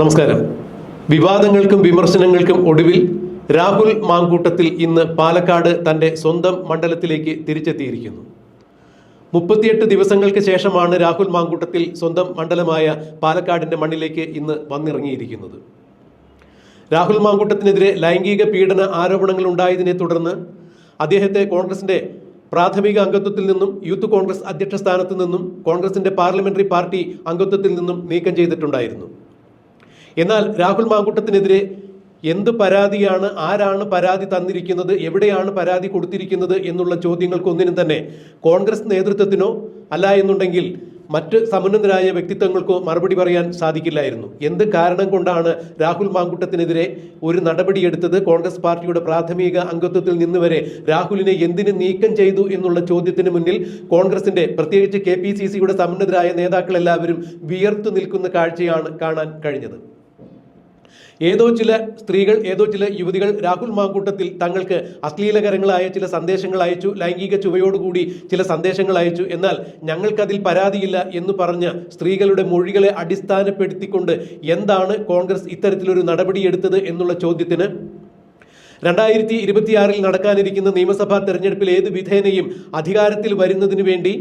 നമസ്കാരം. വിവാദങ്ങൾക്കും വിമർശനങ്ങൾക്കും ഒടുവിൽ രാഹുൽ മാങ്കൂട്ടത്തിൽ ഇന്ന് പാലക്കാട് തന്റെ സ്വന്തം മണ്ഡലത്തിലേക്ക് തിരിച്ചെത്തിയിരിക്കുന്നു. മുപ്പത്തിയെട്ട് ദിവസങ്ങൾക്ക് ശേഷമാണ് രാഹുൽ മാങ്കൂട്ടത്തിൽ സ്വന്തം മണ്ഡലമായ പാലക്കാടിന്റെ മണ്ണിലേക്ക് ഇന്ന് വന്നിറങ്ങിയിരിക്കുന്നത്. രാഹുൽ മാങ്കൂട്ടത്തിനെതിരെ ലൈംഗിക പീഡന ആരോപണങ്ങൾ ഉണ്ടായതിനെ തുടർന്ന് അദ്ദേഹത്തെ കോൺഗ്രസിന്റെ പ്രാഥമിക അംഗത്വത്തിൽ നിന്നും യൂത്ത് കോൺഗ്രസ് അധ്യക്ഷ സ്ഥാനത്ത് നിന്നും കോൺഗ്രസിന്റെ പാർലമെന്ററി പാർട്ടി അംഗത്വത്തിൽ നിന്നും നീക്കം ചെയ്തിട്ടുണ്ടായിരുന്നു. എന്നാൽ രാഹുൽ മാങ്കുട്ടത്തിനെതിരെ എന്ത് പരാതിയാണ് ആരാണ് പരാതി തന്നിരിക്കുന്നത് എവിടെയാണ് പരാതി കൊടുത്തിരിക്കുന്നത് എന്നുള്ള ചോദ്യങ്ങൾക്കൊന്നിനും തന്നെ കോൺഗ്രസ് നേതൃത്വത്തിനോ അല്ല എന്നുണ്ടെങ്കിൽ മറ്റ് സമുന്നതരായ വ്യക്തിത്വങ്ങൾക്കോ മറുപടി പറയാൻ സാധിക്കില്ലായിരുന്നു. എന്ത് കാരണം കൊണ്ടാണ് രാഹുൽ മാങ്കുട്ടത്തിനെതിരെ ഒരു നടപടിയെടുത്തത് കോൺഗ്രസ് പാർട്ടിയുടെ പ്രാഥമിക അംഗത്വത്തിൽ നിന്ന് വരെ രാഹുലിനെ എന്തിനു നീക്കം ചെയ്തു എന്നുള്ള ചോദ്യത്തിന് മുന്നിൽ കോൺഗ്രസിന്റെ പ്രത്യേകിച്ച് കെ പി സി സിയുടെ സമുന്നതരായ നേതാക്കളെല്ലാവരും വിയർത്തു നിൽക്കുന്ന കാഴ്ചയാണ് കാണാൻ കഴിഞ്ഞത്. ഏതോ ചില സ്ത്രീകൾ ഏതോ ചില യുവതികൾ രാഹുൽ മാങ്കൂട്ടത്തിൽ തങ്ങൾക്ക് അശ്ലീലകരങ്ങളായ ചില സന്ദേശങ്ങൾ അയച്ചു ലൈംഗിക ചുവയോടുകൂടി ചില സന്ദേശങ്ങൾ അയച്ചു. എന്നാൽ ഞങ്ങൾക്കതിൽ പരാതിയില്ല എന്ന് പറഞ്ഞ സ്ത്രീകളുടെ മൊഴികളെ അടിസ്ഥാനപ്പെടുത്തിക്കൊണ്ട് എന്താണ് കോൺഗ്രസ് ഇത്തരത്തിലൊരു നടപടിയെടുത്തത് എന്നുള്ള ചോദ്യത്തിന്? രണ്ടായിരത്തി ഇരുപത്തിയാറിൽ നടക്കാനിരിക്കുന്ന നിയമസഭാ തെരഞ്ഞെടുപ്പിൽ ഏത് വിധേനയും അധികാരത്തിൽ വരുന്നതിന് വേണ്ടി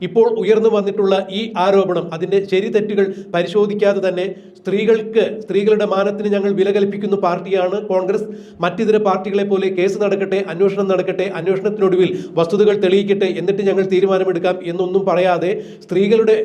ഇപ്പോൾ ഉയർന്നു വന്നിട്ടുള്ള ഈ ആരോപണം അതിന്റെ ശരി തെറ്റുകൾ പരിശോധിക്കാതെ തന്നെ സ്ത്രീകൾക്ക് സ്ത്രീകളുടെ മാനത്തിന് ഞങ്ങൾ വില കൽപ്പിക്കുന്ന പാർട്ടിയാണ് കോൺഗ്രസ്. മറ്റിതര പാർട്ടികളെ പോലെ കേസ് നടക്കട്ടെ അന്വേഷണം നടക്കട്ടെ അന്വേഷണത്തിനൊടുവിൽ വസ്തുതകൾ തെളിയിക്കട്ടെ എന്നിട്ട് ഞങ്ങൾ തീരുമാനമെടുക്കാം എന്നൊന്നും പറയാതെ സ്ത്രീകളുടെ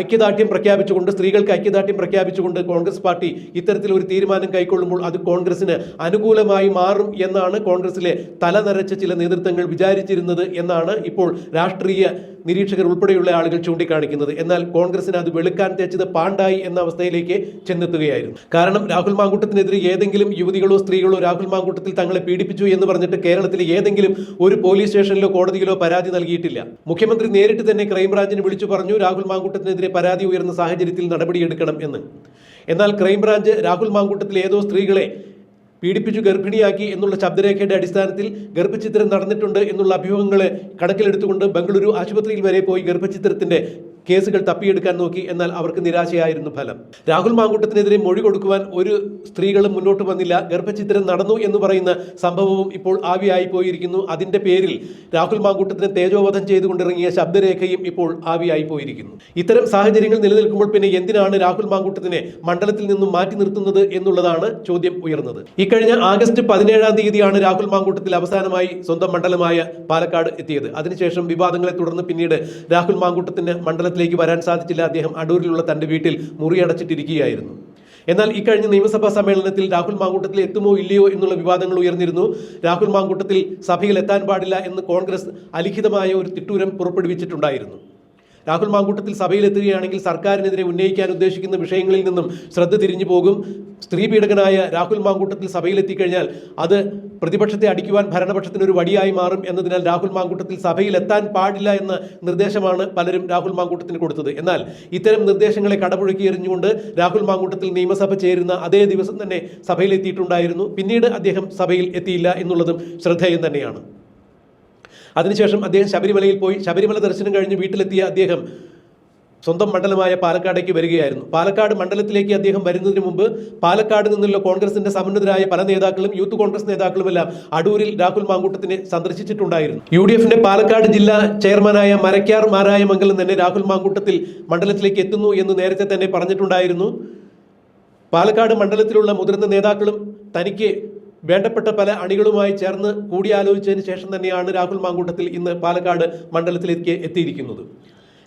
ഐക്യദാർഢ്യം പ്രഖ്യാപിച്ചുകൊണ്ട് സ്ത്രീകൾക്ക് ഐക്യദാർഢ്യം പ്രഖ്യാപിച്ചുകൊണ്ട് കോൺഗ്രസ് പാർട്ടി ഇത്തരത്തിൽ ഒരു തീരുമാനം കൈക്കൊള്ളുമ്പോൾ അത് കോൺഗ്രസിന് അനുകൂലമായി മാറും എന്നാണ് കോൺഗ്രസിലെ തലനരച്ച ചില നേതൃത്വങ്ങൾ വിചാരിച്ചിരുന്നത് എന്നാണ് ഇപ്പോൾ രാഷ്ട്രീയ നിരീക്ഷകർ ഉൾപ്പെടെയുള്ള ആളുകൾ ചൂണ്ടിക്കാണിക്കുന്നത്. എന്നാൽ കോൺഗ്രസിന് അത് വെളുക്കാൻ തേച്ചത് പാണ്ടായി എന്ന അവസ്ഥയിലേക്ക് ചെന്നെത്തുകയായിരുന്നു. കാരണം രാഹുൽ മാങ്കൂട്ടത്തിനെതിരെ ഏതെങ്കിലും യുവതികളോ സ്ത്രീകളോ രാഹുൽ മാങ്കൂട്ടത്തിൽ തങ്ങളെ പീഡിപ്പിച്ചു എന്ന് പറഞ്ഞിട്ട് കേരളത്തിലെ ഏതെങ്കിലും ഒരു പോലീസ് സ്റ്റേഷനിലോ കോടതിയിലോ പരാതി നൽകിയിട്ടില്ല. മുഖ്യമന്ത്രി നേരിട്ട് തന്നെ ക്രൈംബ്രാഞ്ചിന് വിളിച്ചു പറഞ്ഞു രാഹുൽ മാങ്കൂട്ടത്തിനെതിരെ പരാതി ഉയർന്ന സാഹചര്യത്തിൽ നടപടിയെടുക്കണം എന്ന്. എന്നാൽ ക്രൈംബ്രാഞ്ച് രാഹുൽ മാങ്കൂട്ടത്തിലെ ഏതോ സ്ത്രീകളെ പീഡിപ്പിച്ചു ഗർഭിണിയാക്കി എന്നുള്ള ശബ്ദരേഖയുടെ അടിസ്ഥാനത്തിൽ ഗർഭചിത്രം നടന്നിട്ടുണ്ട് എന്നുള്ള അഭ്യൂഹങ്ങളെ കണക്കിലെടുത്തുകൊണ്ട് ബംഗളൂരു ആശുപത്രിയിൽ വരെ പോയി ഗർഭചിത്രത്തിന്റെ കേസുകൾ തപ്പിയെടുക്കാൻ നോക്കി എന്നാൽ അവർക്ക് നിരാശയായിരുന്നു ഫലം. രാഹുൽ മാങ്കൂട്ടത്തിനെതിരെ മൊഴി കൊടുക്കുവാൻ ഒരു സ്ത്രീകളും മുന്നോട്ട് വന്നില്ല. ഗർഭചിത്രം നടന്നു എന്ന് പറയുന്ന സംഭവവും ഇപ്പോൾ ആവിയായി പോയിരിക്കുന്നു അതിന്റെ പേരിൽ രാഹുൽ മാങ്കൂട്ടത്തിനെ തേജോവധം ചെയ്തുകൊണ്ടിറങ്ങിയ ശബ്ദരേഖയും ഇപ്പോൾ ആവിയായി പോയിരിക്കുന്നു ഇത്തരം സാഹചര്യങ്ങൾ നിലനിൽക്കുമ്പോൾ പിന്നെ എന്തിനാണ് രാഹുൽ മാങ്കൂട്ടത്തിനെ മണ്ഡലത്തിൽ നിന്നും മാറ്റി നിർത്തുന്നത് എന്നുള്ളതാണ് ചോദ്യം ഉയർന്നത്. ഇക്കഴിഞ്ഞ ആഗസ്റ്റ് പതിനേഴാം തീയതിയാണ് രാഹുൽ മാങ്കൂട്ടത്തിൽ അവസാനമായി സ്വന്തം മണ്ഡലമായ പാലക്കാട് എത്തിയത്. അതിനുശേഷം വിവാദങ്ങളെ തുടർന്ന് പിന്നീട് രാഹുൽ മാങ്കൂട്ടത്തിന്റെ മണ്ഡലത്തിലേക്ക് വരാൻ സാധിച്ചില്ല. അദ്ദേഹം അടൂരിലുള്ള തന്റെ വീട്ടിൽ മുറിയടച്ചിട്ടിരിക്കുകയായിരുന്നു എന്നാൽ ഇക്കഴിഞ്ഞ നിയമസഭാ സമ്മേളനത്തിൽ രാഹുൽ മാങ്കൂട്ടത്തിൽ എത്തുമോ ഇല്ലയോ എന്നുള്ള വിവാദങ്ങൾ ഉയർന്നിരുന്നു. രാഹുൽ മാങ്കൂട്ടത്തിൽ സഭയിൽ എത്താൻ പാടില്ല എന്ന് കോൺഗ്രസ് അലിഖിതമായ ഒരു തിട്ടൂരം പുറപ്പെടുവിച്ചിട്ടുണ്ടായിരുന്നു. രാഹുൽ മാങ്കൂട്ടത്തിൽ സഭയിലെത്തുകയാണെങ്കിൽ സർക്കാരിനെതിരെ ഉന്നയിക്കാൻ ഉദ്ദേശിക്കുന്ന വിഷയങ്ങളിൽ നിന്നും ശ്രദ്ധ തിരിഞ്ഞു പോകും. സ്ത്രീ പീഡകനായ രാഹുൽ മാങ്കൂട്ടത്തിൽ സഭയിലെത്തിക്കഴിഞ്ഞാൽ അത് പ്രതിപക്ഷത്തെ അടിക്കുവാൻ ഭരണപക്ഷത്തിന് ഒരു വടിയായി മാറും എന്നതിനാൽ രാഹുൽ മാങ്കൂട്ടത്തിൽ സഭയിലെത്താൻ പാടില്ല എന്ന നിർദ്ദേശമാണ് പലരും രാഹുൽ മാങ്കൂട്ടത്തിന് കൊടുത്തത്. എന്നാൽ ഇത്തരം നിർദ്ദേശങ്ങളെ കടപുഴക്കി എറിഞ്ഞുകൊണ്ട് രാഹുൽ മാങ്കൂട്ടത്തിൽ നിയമസഭ ചേരുന്ന അതേ ദിവസം തന്നെ സഭയിലെത്തിയിട്ടുണ്ടായിരുന്നു. പിന്നീട് അദ്ദേഹം സഭയിൽ എത്തിയില്ല എന്നുള്ളതും ശ്രദ്ധേയം തന്നെയാണ്. അതിനുശേഷം അദ്ദേഹം ശബരിമലയിൽ പോയി ശബരിമല ദർശനം കഴിഞ്ഞ് വീട്ടിലെത്തിയ അദ്ദേഹം സ്വന്തം മണ്ഡലമായ പാലക്കാടേക്ക് വരികയായിരുന്നു. പാലക്കാട് മണ്ഡലത്തിലേക്ക് അദ്ദേഹം വരുന്നതിന് മുമ്പ് പാലക്കാട് നിന്നുള്ള കോൺഗ്രസിന്റെ സമുന്നതരായ പല നേതാക്കളും യൂത്ത് കോൺഗ്രസ് നേതാക്കളുമെല്ലാം അടൂരിൽ രാഹുൽ മാങ്കൂട്ടത്തിനെ സന്ദർശിച്ചിട്ടുണ്ടായിരുന്നു. യു ഡി എഫിന്റെ പാലക്കാട് ജില്ലാ ചെയർമാനായ മരക്കാർ മാരായമംഗലം തന്നെ രാഹുൽ മാങ്കൂട്ടത്തിൽ മണ്ഡലത്തിലേക്ക് എത്തുന്നു എന്ന് നേരത്തെ തന്നെ പറഞ്ഞിട്ടുണ്ടായിരുന്നു. പാലക്കാട് മണ്ഡലത്തിലുള്ള മുതിർന്ന നേതാക്കളും തനിക്ക് വേണ്ടപ്പെട്ട പല അണികളുമായി ചേർന്ന് കൂടിയാലോചിച്ചതിന് ശേഷം തന്നെയാണ് രാഹുൽ മാങ്കൂട്ടത്തിൽ ഇന്ന് പാലക്കാട് മണ്ഡലത്തിലേക്ക് എത്തിയിരിക്കുന്നത്.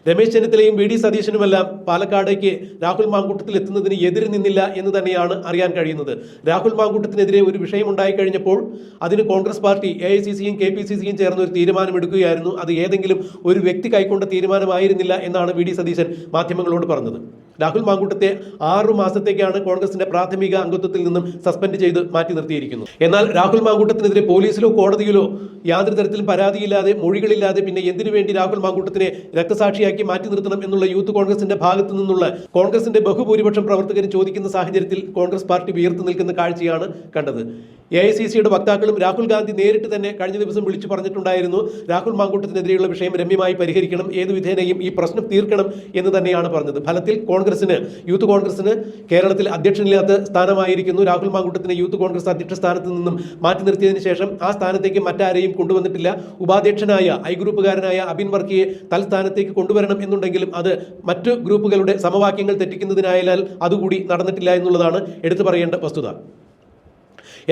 രമേശ് ചെന്നിത്തലയും വി ഡി സതീശനുമെല്ലാം പാലക്കാടേക്ക് രാഹുൽ മാങ്കൂട്ടത്തിൽ എത്തുന്നതിന് എതിര് നിന്നില്ല എന്ന് തന്നെയാണ് അറിയാൻ കഴിയുന്നത്. രാഹുൽ മാങ്കൂട്ടത്തിനെതിരെ ഒരു വിഷയം ഉണ്ടായി കഴിഞ്ഞപ്പോൾ അതിന് Congress party A I C സിയും കെ പി സി സിയും ചേർന്ന് ഒരു തീരുമാനമെടുക്കുകയായിരുന്നു. അത് ഏതെങ്കിലും ഒരു വ്യക്തി കൈക്കൊണ്ട തീരുമാനമായിരുന്നില്ല എന്നാണ് വി ഡി സതീശൻ മാധ്യമങ്ങളോട് പറഞ്ഞത്. രാഹുൽ മാങ്കൂട്ടത്തെ ആറു മാസത്തേക്കാണ് കോൺഗ്രസിന്റെ പ്രാഥമിക അംഗത്വത്തിൽ നിന്നും സസ്പെൻഡ് ചെയ്ത് മാറ്റി നിർത്തിയിരിക്കുന്നത് എന്നാൽ രാഹുൽ മാങ്കൂട്ടത്തിനെതിരെ പോലീസിലോ കോടതിയിലോ യാതൊരു തരത്തിലും പരാതിയില്ലാതെ മൊഴികളില്ലാതെ പിന്നെ എന്തിനു വേണ്ടി രാഹുൽ മാങ്കൂട്ടത്തിനെ രക്തസാക്ഷിയാക്കി മാറ്റി നിർത്തണം എന്നുള്ള യൂത്ത് കോൺഗ്രസിന്റെ ഭാഗത്തു നിന്നുള്ള കോൺഗ്രസിന്റെ ബഹുഭൂരിപക്ഷം പ്രവർത്തകരും ചോദിക്കുന്ന സാഹചര്യത്തിൽ കോൺഗ്രസ് പാർട്ടി ഉയർത്തു നിൽക്കുന്ന കാഴ്ചയാണ് കണ്ടത്. എ ഐ സി സിയുടെ വക്താക്കളും രാഹുൽ ഗാന്ധി നേരിട്ട് തന്നെ കഴിഞ്ഞ ദിവസം വിളിച്ചു പറഞ്ഞിട്ടുണ്ടായിരുന്നു. രാഹുൽ മാങ്കൂട്ടത്തിനെതിരെയുള്ള വിഷയം രമ്യമായി പരിഹരിക്കണം ഏത് വിധേനയും ഈ പ്രശ്നം തീർക്കണം എന്ന് തന്നെയാണ് പറഞ്ഞത്. ഫലത്തിൽ കോൺഗ്രസിന് യൂത്ത് കോൺഗ്രസിന് കേരളത്തിൽ അധ്യക്ഷനില്ലാത്ത സ്ഥാനമായിരിക്കുന്നു. രാഹുൽ മാങ്കൂട്ടത്തിനെ യൂത്ത് കോൺഗ്രസ് അധ്യക്ഷ സ്ഥാനത്ത് നിന്നും മാറ്റി നിർത്തിയതിനു ശേഷം ആ സ്ഥാനത്തേക്ക് മറ്റാരെയും കൊണ്ടുവന്നിട്ടില്ല. ഉപാധ്യക്ഷനായ ഐ ഗ്രൂപ്പുകാരനായ അബിൻ വർക്കിയെ തൽസ്ഥാനത്തേക്ക് കൊണ്ടുവരണം എന്നുണ്ടെങ്കിലും അത് മറ്റു ഗ്രൂപ്പുകളുടെ സമവാക്യങ്ങൾ തെറ്റിക്കുന്നതിനായാൽ അതുകൂടി നടന്നിട്ടില്ല എന്നുള്ളതാണ് എടുത്തു പറയേണ്ട വസ്തുത.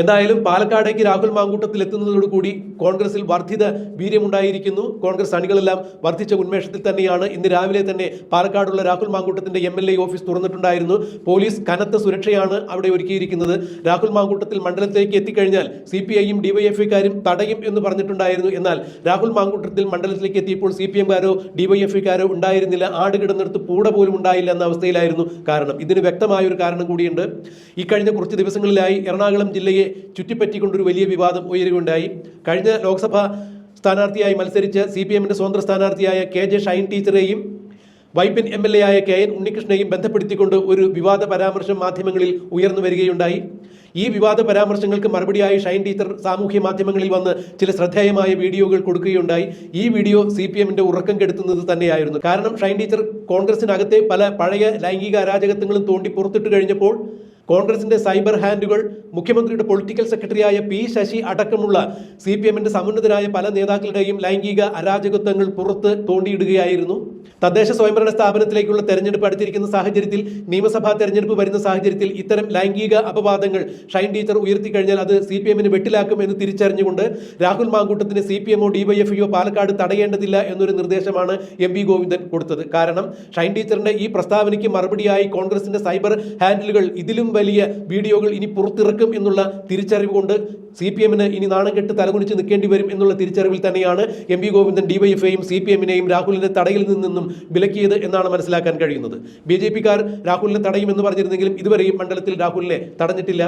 എന്തായാലും പാലക്കാടേക്ക് രാഹുൽ മാങ്കൂട്ടത്തിൽ എത്തുന്നതോടുകൂടി കോൺഗ്രസിൽ വർദ്ധിത വീര്യമുണ്ടായിരിക്കുന്നു. കോൺഗ്രസ് അണികളെല്ലാം വർദ്ധിച്ച ഉന്മേഷത്തിൽ തന്നെയാണ് ഇന്ന് രാവിലെ തന്നെ പാലക്കാടുള്ള രാഹുൽ മാങ്കൂട്ടത്തിന്റെ എം എൽ എ ഓഫീസ് തുറന്നിട്ടുണ്ടായിരുന്നു. പോലീസ് കനത്ത സുരക്ഷയാണ് അവിടെ ഒരുക്കിയിരിക്കുന്നത്. രാഹുൽ മാങ്കൂട്ടത്തിൽ മണ്ഡലത്തിലേക്ക് എത്തിക്കഴിഞ്ഞാൽ സി പി ഐയും ഡിവൈഎഫ്ഐക്കാരും തടയും എന്ന് പറഞ്ഞിട്ടുണ്ടായിരുന്നു. എന്നാൽ രാഹുൽ മാങ്കൂട്ടത്തിൽ മണ്ഡലത്തിലേക്ക് എത്തിയപ്പോൾ സി പി എംകാരോ ഡിവൈഎഫ്ഐക്കാരോ ഉണ്ടായിരുന്നില്ല. ആട് കിടന്നിടത്ത് പൂട പോലും ഉണ്ടായില്ല എന്ന അവസ്ഥയിലായിരുന്നു. കാരണം ഇതിന് വ്യക്തമായ ഒരു കാരണം കൂടിയുണ്ട്. ഇക്കഴിഞ്ഞ കഴിഞ്ഞ കുറച്ച് ദിവസങ്ങളിലായി എറണാകുളം ജില്ലയെ ചുറ്റിപ്പറ്റിക്കൊണ്ടൊരു വലിയ വിവാദം ഉയരുകയുണ്ടായി. കഴിഞ്ഞ ലോക്സഭ സ്ഥാനാർത്ഥിയായി മത്സരിച്ച സി പി എമ്മിന്റെ സ്വതന്ത്ര സ്ഥാനാർത്ഥിയായ കെ ജെ ഷൈൻ ടീച്ചറെയും വൈപ്പിൻ എം എൽ എ ആയ കെ എൻ ഉണ്ണികൃഷ്ണനെയും ബന്ധപ്പെടുത്തിക്കൊണ്ട് ഒരു വിവാദ പരാമർശം മാധ്യമങ്ങളിൽ ഉയർന്നു വരികയുണ്ടായി. ഈ വിവാദ പരാമർശങ്ങൾക്ക് മറുപടിയായി ഷൈൻ ടീച്ചർ സാമൂഹ്യ മാധ്യമങ്ങളിൽ വന്ന് ചില ശ്രദ്ധേയമായ വീഡിയോകൾ കൊടുക്കുകയുണ്ടായി. ഈ വീഡിയോ സി പി എമ്മിന്റെ ഉറക്കം കെടുത്തുന്നത് തന്നെയായിരുന്നു. കാരണം ഷൈൻ ടീച്ചർ കോൺഗ്രസിനകത്തെ പല പഴയ ലൈംഗിക അരാജകത്വങ്ങളും തോണ്ടി പുറത്തിട്ട് കഴിഞ്ഞപ്പോൾ കോൺഗ്രസിന്റെ സൈബർ ഹാൻഡുകൾ മുഖ്യമന്ത്രിയുടെ പൊളിറ്റിക്കൽ സെക്രട്ടറിയായ പി ശശി അടക്കമുള്ള സി പി എമ്മിന്റെ സമുന്നതരായ പല നേതാക്കളുടെയും ലൈംഗിക അരാജകത്വങ്ങൾ പുറത്ത് തോണ്ടിയിടുകയായിരുന്നു. തദ്ദേശ സ്വയംഭരണ സ്ഥാപനത്തിലേക്കുള്ള തെരഞ്ഞെടുപ്പ് അടുത്തിരിക്കുന്ന സാഹചര്യത്തിൽ നിയമസഭാ തെരഞ്ഞെടുപ്പ് വരുന്ന സാഹചര്യത്തിൽ ഇത്തരം ലൈംഗിക അപവാദങ്ങൾ ഷൈൻ ടീച്ചർ ഉയർത്തി കഴിഞ്ഞാൽ അത് സി പി എമ്മിന് വെട്ടിലാക്കും എന്ന് തിരിച്ചറിഞ്ഞുകൊണ്ട് രാഹുൽ മാങ്കൂട്ടത്തിന് സി പി എമ്മോ ഡിവൈഎഫ്ഒ പാലക്കാട് തടയേണ്ടതില്ല എന്നൊരു നിർദ്ദേശമാണ് എം വി ഗോവിന്ദൻ കൊടുത്തത്. കാരണം ഷൈൻ ടീച്ചറിന്റെ ഈ പ്രസ്താവനയ്ക്ക് മറുപടിയായി കോൺഗ്രസിന്റെ സൈബർ ഹാൻഡിലുകൾ ഇതിലും വലിയ വീഡിയോകൾ ഇനി പുറത്തിറക്കും എന്നുള്ള തിരിച്ചറിവ് കൊണ്ട് സി പി എമ്മിന് ഇനി നാണം കെട്ട് തലകുണിച്ച് നിൽക്കേണ്ടി വരും എന്നുള്ള തിരിച്ചറിവിൽ തന്നെയാണ് എം വി ഗോവിന്ദൻ ഡിവൈഎഫ്ഐയും സി പി എമ്മിനെയും രാഹുലിന്റെ തടയിൽ നിന്നും വിലക്കിയത് എന്നാണ് മനസ്സിലാക്കാൻ കഴിയുന്നത്. ബി ജെ പിക്കാർ രാഹുലിനെ തടയുമെന്ന് പറഞ്ഞിരുന്നെങ്കിലും ഇതുവരെയും മണ്ഡലത്തിൽ രാഹുലിനെ തടഞ്ഞിട്ടില്ല.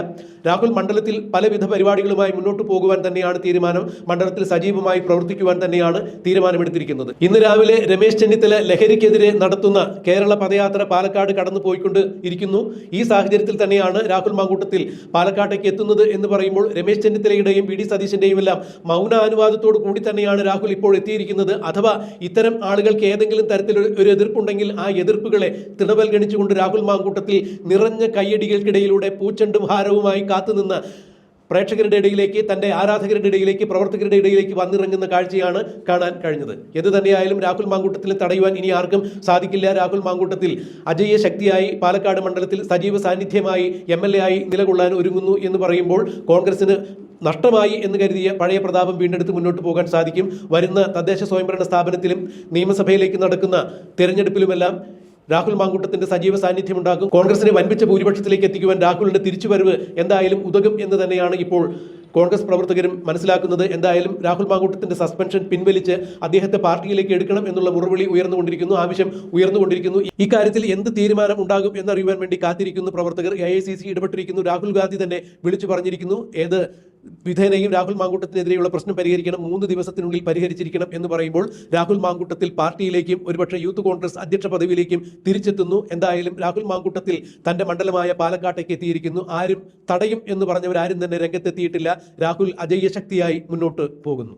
രാഹുൽ മണ്ഡലത്തിൽ പലവിധ പരിപാടികളുമായി മുന്നോട്ട് പോകുവാൻ തന്നെയാണ് തീരുമാനം. മണ്ഡലത്തിൽ സജീവമായി പ്രവർത്തിക്കുവാൻ തന്നെയാണ് തീരുമാനമെടുത്തിരിക്കുന്നത്. ഇന്ന് രാവിലെ രമേശ് ചെന്നിത്തല ലഹരിക്കെതിരെ നടത്തുന്ന കേരള പദയാത്ര പാലക്കാട് കടന്നു പോയിക്കൊണ്ട് ഇരിക്കുന്നു. ഈ സാഹചര്യത്തിൽ തന്നെയാണ് രാഹുൽ മാങ്കൂട്ടത്തിൽ പാലക്കാട്ടേക്ക് എത്തുന്നത് എന്ന് പറയുമ്പോൾ രമേശ് ചെന്നിത്തലയുടെയും വി ഡി സതീശന്റെയും എല്ലാം മൗനാനുവാദത്തോടു കൂടി തന്നെയാണ് രാഹുൽ ഇപ്പോൾ എത്തിയിരിക്കുന്നത്. അഥവാ ഇത്തരം ആളുകൾക്ക് ഏതെങ്കിലും തരത്തിൽ ഒരു- എതിർപ്പുണ്ടെങ്കിൽ ആ എതിർപ്പുകളെ തിടവൽഗണിച്ചുകൊണ്ട് രാഹുൽ മാങ്കൂട്ടത്തിൽ നിറഞ്ഞ കയ്യടികൾക്കിടയിലൂടെ പൂച്ചണ്ടും ഹാരവുമായി കാത്തുനിന്ന പ്രേക്ഷകരുടെ ഇടയിലേക്ക് തന്റെ ആരാധകരുടെ ഇടയിലേക്ക് പ്രവർത്തകരുടെ ഇടയിലേക്ക് വന്നിറങ്ങുന്ന കാഴ്ചയാണ് കാണാൻ കഴിഞ്ഞത്. എന്ത് തന്നെയായാലും രാഹുൽ മാങ്കൂട്ടത്തിൽ തടയുവാൻ ഇനി ആർക്കും സാധിക്കില്ല. രാഹുൽ മാങ്കൂട്ടത്തിൽ അജയ്യ ശക്തിയായി പാലക്കാട് മണ്ഡലത്തിൽ സജീവ സാന്നിധ്യമായി എം എൽ എ ആയി നിലകൊള്ളാൻ ഒരുങ്ങുന്നു എന്ന് പറയുമ്പോൾ കോൺഗ്രസിന് നഷ്ടമായി എന്ന് കരുതിയ പഴയ പ്രതാപം വീണ്ടെടുത്ത് മുന്നോട്ട് പോകാൻ സാധിക്കും. വരുന്ന തദ്ദേശ സ്വയംഭരണ സ്ഥാപനത്തിലും നിയമസഭയിലേക്ക് നടക്കുന്ന തെരഞ്ഞെടുപ്പിലുമെല്ലാം രാഹുൽ മാങ്കൂട്ടത്തിന്റെ സജീവ സാന്നിധ്യം ഉണ്ടാകും കോൺഗ്രസിനെ വൻപിച്ച ഭൂരിപക്ഷത്തിലേക്ക് എത്തിക്കുവാൻ രാഹുലിന്റെ തിരിച്ചുവരവ് എന്തായാലും ഉതകും എന്ന് തന്നെയാണ് ഇപ്പോൾ കോൺഗ്രസ് പ്രവർത്തകരും മനസ്സിലാക്കുന്നത്. എന്തായാലും രാഹുൽ മാങ്കൂട്ടത്തിന്റെ സസ്പെൻഷൻ പിൻവലിച്ച് അദ്ദേഹത്തെ പാർട്ടിയിലേക്ക് എടുക്കണം എന്നുള്ള മുറവിളി ഉയർന്നുകൊണ്ടിരിക്കുന്നു. ആവശ്യം ഉയർന്നുകൊണ്ടിരിക്കുന്നു. ഇക്കാര്യത്തിൽ എന്ത് തീരുമാനം ഉണ്ടാകും എന്നറിയുവാൻ വേണ്ടി കാത്തിരിക്കുന്നു പ്രവർത്തകർ. എ ഐ സി സി ഇടപെട്ടിരിക്കുന്നു. രാഹുൽ ഗാന്ധി തന്നെ വിളിച്ചു പറഞ്ഞിരിക്കുന്നു. ഏത് വിധേനയും രാഹുൽ മാങ്കൂട്ടത്തിനെതിരെയുള്ള പ്രശ്നം പരിഹരിക്കണം മൂന്ന് ദിവസത്തിനുള്ളിൽ പരിഹരിച്ചിരിക്കണം എന്ന് പറയുമ്പോൾ രാഹുൽ മാങ്കൂട്ടത്തിൽ പാർട്ടിയിലേക്കും ഒരുപക്ഷെ യൂത്ത് കോൺഗ്രസ് അധ്യക്ഷ പദവിയിലേക്കും തിരിച്ചെത്തുന്നു. എന്തായാലും രാഹുൽ മാങ്കൂട്ടത്തിൽ തന്റെ മണ്ഡലമായ പാലക്കാട്ടേക്ക് എത്തിയിരിക്കുന്നു. ആരും തടയും എന്ന് പറഞ്ഞവരാരും തന്നെ രംഗത്തെത്തിയിട്ടില്ല. രാഹുൽ അജയ്യ ശക്തിയായി മുന്നോട്ട് പോകുന്നു.